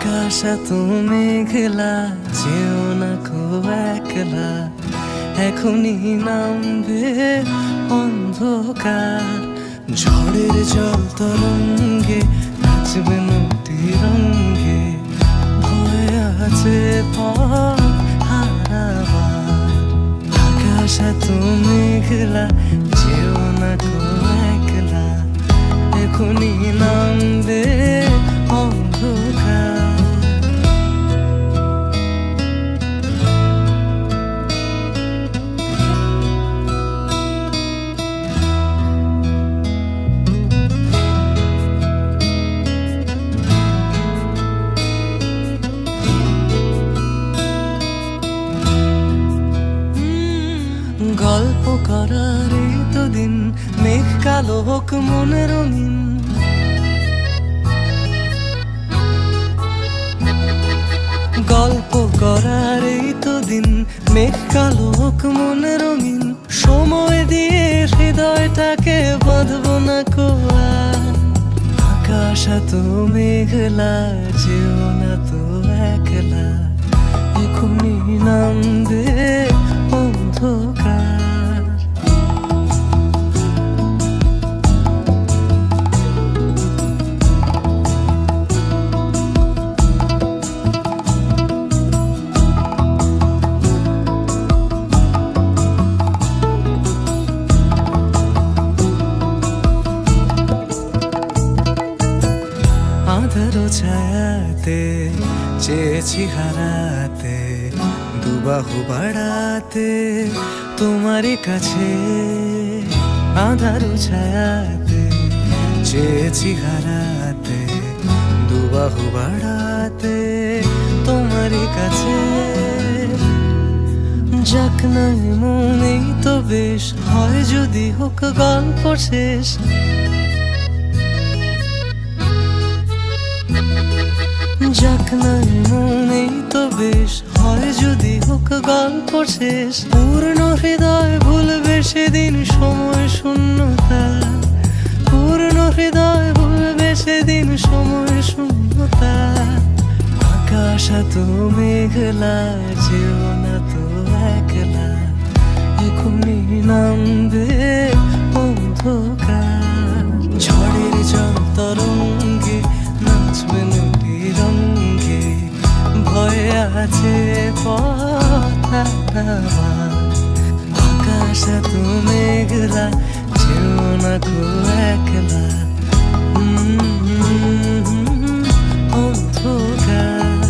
আকাশ এত মেঘলা যেও না কো একলা। এখনই নামবে অন্ধকার। ঝড়ের জল তরঙ্গে নাচবে নদী রঙ্গে। ভয় আছে পথ হারাবার। আকাশ এত মেঘলা যেও না কো একলা। এখনই নামবে করার এই তো দিন, মেঘ কালো হোক মনে রঙিন গল্প করার এই তো দিন, মেঘ কালো হোক মনে রঙিন সময় দিয়ে হৃদয়টাকে বাঁধবো না কোয়া আকাশ এত মেঘলা, যেও না তো একলা। এখনই নামবে অন্ধকার। আধারো ছায়াতে, চেয়েছি হারাতে, দুবাহু বাড়াতে তোমারই কাছে। আধারো ছায়াতে, চেয়েছি হারাতে, দুবাহু বাড়াতে তোমারই কাছে। যাক নাই মনেই তো বেশ, হয় যদি হোক গল্প শেষ। যাক নাই মনেই তো বেশ। হয় যদি হোক গল্প শেষ। পূর্ণ হৃদয় ভুলবে সেদিন সময় শূন্যতা। পূর্ণ হৃদয় ভুলবে সেদিন সময় শূন্যতা। আকাশ এত মেঘলা, যেও না তো একলা। এখনই পথ আকাশ তুমি মেঘলা যেও না গো একলা অন্ধকার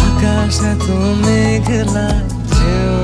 আকাশ এত মেঘলা যেও